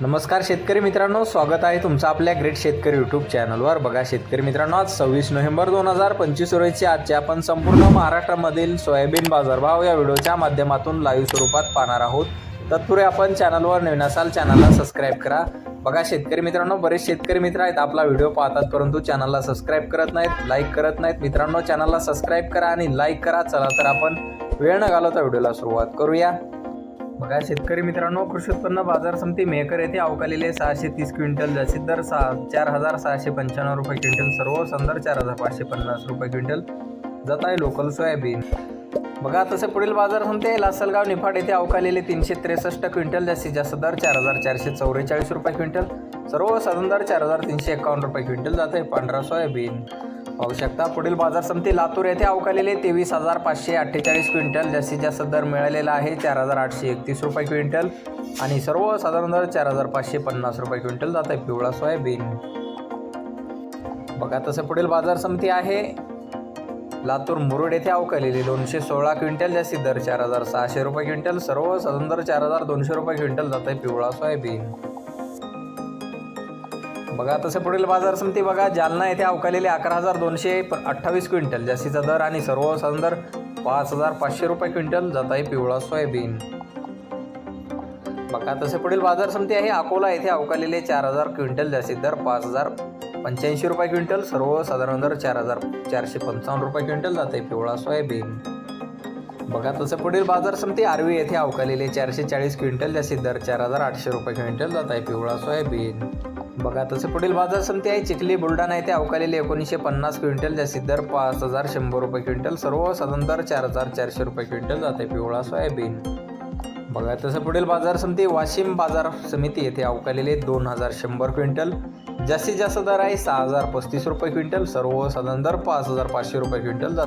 नमस्कार शेतकरी मित्रांनो स्वागत आहे तुमचं आपल्या ग्रेट शेतकरी यूट्यूब चॅनलवर बघा शेतकरी मित्रांनो आज सव्वीस नोव्हेंबर दोन हजार पंचवीस रोजीचे आजचे आपण संपूर्ण महाराष्ट्रामधील सोयाबीन बाजारभाव या व्हिडिओच्या माध्यमातून लाईव्ह स्वरूपात पाहणार आहोत. तत्पूर्वी आपण चॅनलवर नवीन असाल चॅनलला सबस्क्राईब करा. बघा शेतकरी मित्रांनो बरेच शेतकरी मित्र आहेत आपला व्हिडिओ पाहतात परंतु चॅनलला सबस्क्राईब करत नाहीत लाईक करत नाहीत. मित्रांनो चॅनलला सबस्क्राईब करा आणि लाईक करा. चला तर आपण वेळ न घालवता व्हिडिओला सुरुवात करूया. बघा शेतकरी मित्रांनो कृषी उत्पन्न बाजार समिती मेहकर येथे अवकालेले सहाशे तीस क्विंटल जास्तीत दर सहा चार हजार सहाशे पंच्याण्णव रुपये क्विंटल सर्व संदर चार हजार पाचशे पन्नास रुपये क्विंटल. जात आहे लोकल सोयाबीन. बघा तसे पुढील बाजार समिती लासलगाव निफाड येथे अवकालेले तीनशे त्रेसष्ट क्विंटल जास्तीत जास्त दर चार हजार चारशे चौवेचाळीस रुपये क्विंटल. सर्व साधारण दर चार हजार तीनशे एकावन्न रुपये क्विंटल जात आहे पांढरा सोयाबीन. पाहू शकता पुढील बाजार समिती लातूर येथे अवकालेले तेवीस हजार पाचशे अठ्ठेचाळीस क्विंटल जास्तीत जास्त दर मिळालेला आहे. चार हजार आठशे एकतीस रुपये क्विंटल आणि सर्व साधारण दर चार हजार पाचशे पन्नास रुपये क्विंटल जात आहे पिवळा सोयाबीन. बघा तसं पुढील बाजार समिती आहे. लातूर मुरुड येथे अवकालेली दोनशे सोळा क्विंटल जास्तीत दर चार हजार सहाशे रुपये क्विंटल सर्वसाधारण दर चार हजार दोनशे रुपये क्विंटल जात आहे पिवळा सोयाबीन. बघा तसं पुढील बाजार समिती बघा जालना येथे अवकालेले अकरा हजार दोनशे अठ्ठावीस क्विंटल. जास्तीचा दर आणि सर्व साधारण दर पाच हजार पाचशे रुपये क्विंटल जात आहे पिवळा सोयाबीन. बघा तसे पुढील बाजार समिती आहे अकोला येथे अवकालेले चार हजार क्विंटल जास्तीत दर पाच हजार पंच्याऐंशी रुपये क्विंटल सर्व साधारण दर चार हजार चारशे पंचावन्न रुपये क्विंटल जात आहे पिवळा सोयाबीन. बघा तसं पुढील बाजार समिती आर्वी येथे अवकालेले चारशे चाळीस क्विंटल जास्तीत दर चार हजार आठशे रुपये क्विंटल जात आहे पिवळा सोयाबीन. बघा तसे पुढील बाजार समिती आहे चिखली बुलढाणा येथे अवकालेले एकोणीसशे पन्नास क्विंटल जास्तीत दर पाच हजार शंभर रुपये क्विंटल सर्व साधारण दर चार हजार चारशे रुपये क्विंटल जाते पिवळा सोयाबीन. बघा तसं पुढील बाजार समिती वाशिम बाजार समिती येथे अवकालेले दोन हजार शंभर क्विंटल. जास्तीत जास्त दर आहे सहा हजार पस्तीस रुपये क्विंटल सर्व साधारण दर पाच हजार पाचशे रुपये क्विंटल जात.